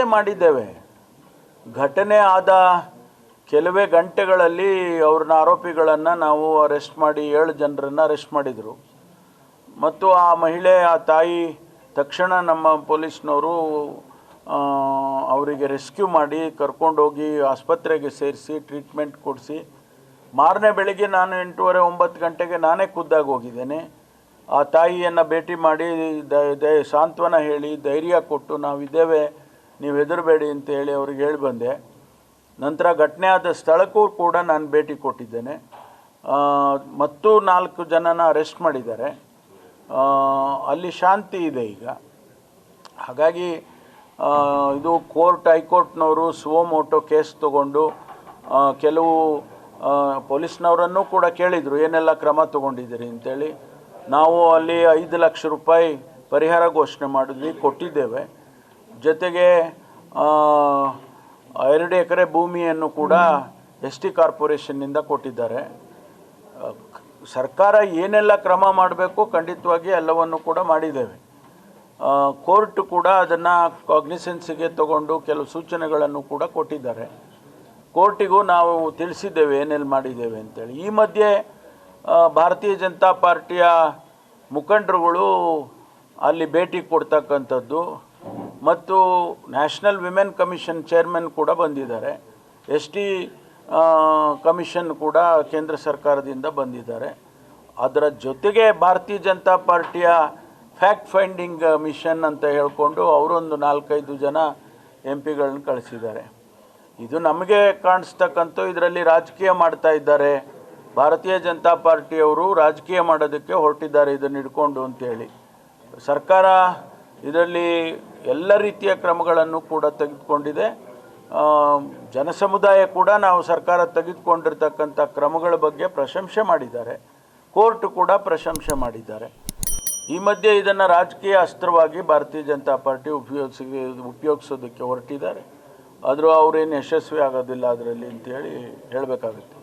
ವ್ಯವಸ್ಥೆ ಮಾಡಿದ್ದೇವೆ. ಘಟನೆ ಆದ ಕೆಲವೇ ಗಂಟೆಗಳಲ್ಲಿ ಅವ್ರನ್ನ ಆರೋಪಿಗಳನ್ನು ನಾವು ಅರೆಸ್ಟ್ ಮಾಡಿ ಏಳು ಜನರನ್ನು ಅರೆಸ್ಟ್ ಮಾಡಿದರು. ಮತ್ತು ಆ ಮಹಿಳೆ, ಆ ತಾಯಿ ತಕ್ಷಣ ನಮ್ಮ ಪೊಲೀಸ್ನವರು ಅವರಿಗೆ ರೆಸ್ಕ್ಯೂ ಮಾಡಿ ಕರ್ಕೊಂಡೋಗಿ ಆಸ್ಪತ್ರೆಗೆ ಸೇರಿಸಿ, ಟ್ರೀಟ್ಮೆಂಟ್ ಕೊಡಿಸಿ. ಮಾರನೇ ಬೆಳಿಗ್ಗೆ ನಾನು ಎಂಟೂವರೆ ಒಂಬತ್ತು ಗಂಟೆಗೆ ನಾನೇ ಖುದ್ದಾಗಿ ಹೋಗಿದ್ದೇನೆ. ಆ ತಾಯಿಯನ್ನು ಭೇಟಿ ಮಾಡಿ ದ, ಸಾಂತ್ವನ ಹೇಳಿ ಧೈರ್ಯ ಕೊಟ್ಟು ನಾವಿದ್ದೇವೆ. ನೀವು ಹೆದರಬೇಡಿ ಅಂತ ಹೇಳಿ ಅವ್ರಿಗೆ ಹೇಳಿ ಬಂದೆ. ನಂತರ ಘಟನೆ ಆದ ಸ್ಥಳಕ್ಕೂ ಕೂಡ ನಾನು ಭೇಟಿ ಕೊಟ್ಟಿದ್ದೇನೆ. ಮತ್ತು ನಾಲ್ಕು ಜನನ ಅರೆಸ್ಟ್ ಮಾಡಿದ್ದಾರೆ. ಅಲ್ಲಿ ಶಾಂತಿ ಇದೆ ಈಗ. ಹಾಗಾಗಿ ಇದು ಕೋರ್ಟ್, ಹೈಕೋರ್ಟ್ನವರು ಸುವೋಮೋಟೋ ಕೇಸ್ ತಗೊಂಡು ಕೆಲವು ಪೊಲೀಸ್ನವರನ್ನು ಕೂಡ ಕೇಳಿದರು, ಏನೆಲ್ಲ ಕ್ರಮ ತಗೊಂಡಿದ್ದೀರಿ ಅಂತೇಳಿ. ನಾವು ಅಲ್ಲಿ ಐದು ಲಕ್ಷ ರೂಪಾಯಿ ಪರಿಹಾರ ಘೋಷಣೆ ಮಾಡಿದ್ವಿ, ಕೊಟ್ಟಿದ್ದೇವೆ. ಜೊತೆಗೆ ಎರಡು ಎಕರೆ ಭೂಮಿಯನ್ನು ಕೂಡ ಎಸ್ ಟಿ ಕಾರ್ಪೊರೇಷನ್ನಿಂದ ಕೊಟ್ಟಿದ್ದಾರೆ. ಸರ್ಕಾರ ಏನೆಲ್ಲ ಕ್ರಮ ಮಾಡಬೇಕು ಖಂಡಿತವಾಗಿ ಎಲ್ಲವನ್ನು ಕೂಡ ಮಾಡಿದ್ದೇವೆ. ಕೋರ್ಟ್ ಕೂಡ ಅದನ್ನು ಕಾಗ್ನಿಸೆನ್ಸಿಗೆ ತಗೊಂಡು ಕೆಲವು ಸೂಚನೆಗಳನ್ನು ಕೂಡ ಕೊಟ್ಟಿದ್ದಾರೆ. ಕೋರ್ಟಿಗೂ ನಾವು ತಿಳಿಸಿದ್ದೇವೆ ಏನೆಲ್ಲ ಮಾಡಿದ್ದೇವೆ ಅಂತೇಳಿ. ಈ ಮಧ್ಯೆ ಭಾರತೀಯ ಜನತಾ ಪಾರ್ಟಿಯ ಮುಖಂಡರುಗಳು ಅಲ್ಲಿ ಭೇಟಿ ಕೊಡ್ತಕ್ಕಂಥದ್ದು. ಮತ್ತು ನ್ಯಾಷನಲ್ ವಿಮೆನ್ ಕಮಿಷನ್ ಚೇರ್ಮನ್ ಕೂಡ ಬಂದಿದ್ದಾರೆ. ಎಸ್ ಟಿ ಕಮಿಷನ್ ಕೂಡ ಕೇಂದ್ರ ಸರ್ಕಾರದಿಂದ ಬಂದಿದ್ದಾರೆ. ಅದರ ಜೊತೆಗೆ ಭಾರತೀಯ ಜನತಾ ಪಾರ್ಟಿಯ ಫ್ಯಾಕ್ಟ್ ಫೈಂಡಿಂಗ್ ಮಿಷನ್ ಅಂತ ಹೇಳಿಕೊಂಡು ಅವರೊಂದು ನಾಲ್ಕೈದು ಜನ ಎಂ ಪಿಗಳನ್ನ ಕಳಿಸಿದ್ದಾರೆ. ಇದು ನಮಗೆ ಕಾಣಿಸ್ತಕ್ಕಂಥ ಇದರಲ್ಲಿ ರಾಜಕೀಯ ಮಾಡ್ತಾ ಇದ್ದಾರೆ. ಭಾರತೀಯ ಜನತಾ ಪಾರ್ಟಿಯವರು ರಾಜಕೀಯ ಮಾಡೋದಕ್ಕೆ ಹೊರಟಿದ್ದಾರೆ, ಇದನ್ನು ಹಿಡ್ಕೊಂಡು ಅಂತೇಳಿ. ಸರ್ಕಾರ ಇದರಲ್ಲಿ ಎಲ್ಲ ರೀತಿಯ ಕ್ರಮಗಳನ್ನು ಕೂಡ ತೆಗೆದುಕೊಂಡಿದೆ. ಜನಸಮುದಾಯ ಕೂಡ ನಾವು ಸರ್ಕಾರ ತೆಗೆದುಕೊಂಡಿರ್ತಕ್ಕಂಥ ಕ್ರಮಗಳ ಬಗ್ಗೆ ಪ್ರಶಂಸೆ ಮಾಡಿದ್ದಾರೆ. ಕೋರ್ಟ್ ಕೂಡ ಪ್ರಶಂಸೆ ಮಾಡಿದ್ದಾರೆ. ಈ ಮಧ್ಯೆ ಇದನ್ನು ರಾಜಕೀಯ ಅಸ್ತ್ರವಾಗಿ ಭಾರತೀಯ ಜನತಾ ಪಾರ್ಟಿ ಉಪಯೋಗಿಸಿ, ಉಪಯೋಗಿಸೋದಕ್ಕೆ ಹೊರಟಿದ್ದಾರೆ. ಆದರೂ ಅವರೇನು ಯಶಸ್ವಿ ಆಗೋದಿಲ್ಲ ಅದರಲ್ಲಿ ಅಂತೇಳಿ ಹೇಳಬೇಕಾಗುತ್ತೆ.